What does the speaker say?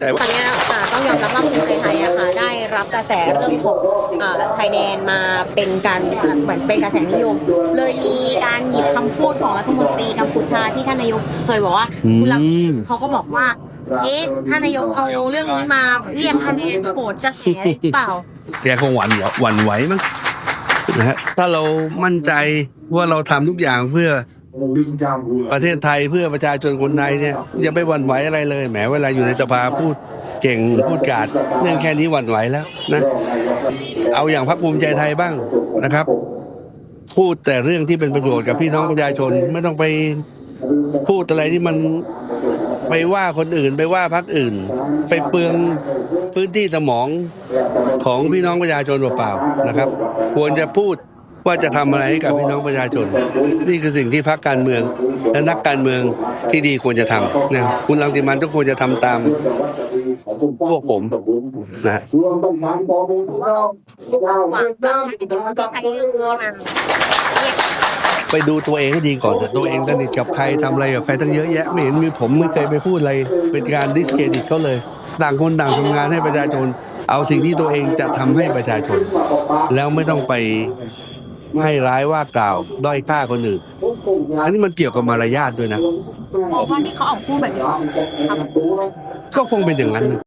แต่ว่าตอนเนี้ยอ่าต้องยอมรับว่าภูมิใจไทยอะค่ะได้รับกระแสเรื่องของอ่าชายแดนมาเป็นการเหมือนเป็นกระแสนิยม เลยมีการหยิบคำพูดของรัฐมนตรีกัมพูชาที่ท่านนายกเคยบอกว่าอืมคุณลังเขาก็บอกว่าเอ๊ะท่านนายกเอาเรื่องนี้มาเรียกคะแนนโหดกระแสหรือเปล่าแกคงหวั่นหวั่นไหวมั้งนะฮะถ้าเรามั่นใจว่าเราทำทุกอย่างเพื่อ ประเทศไทยเพื่อประชาชนคนไทยเนี่ยย่าไปหวั่นไหวอะไรเลยแหมเวลาอยู่ในสภาพูดเก่งพูดกาดเรื่องแค่นี้หวั่นไหวแล้วนะเอาอย่างพรรคภูมิใจไทยบ้างนะครับ พูดแต่เรื่องที่เป็นประโยชน์กับพี่น้องประชาชนไม่ต้องไปพูดอะไรที่มันไปว่าคนอื่นไปว่าพรรคอื่น ไปเปลืองพื้นที่สมองของพี่น้องประชาชนเปล่าๆนะครับ ควรจะพูด ว่าจะทำอะไรให้กับพี่น้องประชาชน นี่คือสิ่งที่พรรคการเมือง และนักการเมืองที่ดีควรจะทำนะคุณรังสิมันทุกควรจะทำตามพวกผมนะฮะช่วงต้องมันบอมูลเราเราเดิว่านน้ำใครเรื่องนี้มาไปดูตัวเองให้ดีก่อนตัวเองสนิทกับใครทำอะไรกับใครตั้งเยอะแยะไม่เห็นมีผมไม่เคยไปพูดอะไร เป็นการดิสเครดิตเขาเลย ต่างคนต่างทำงานให้ประชาชน เอาสิ่งที่ตัวเองจะทำให้ประชาชน แล้วไม่ต้องไป ให้ร้ายว่ากล่าวด้อยค่าคนอื่นอันนี้มันเกี่ยวกับมารยาทด้วยนะเพราะว่าที่เขาออกพูดแบบนี้ก็คงเป็นอย่างนั้นนะ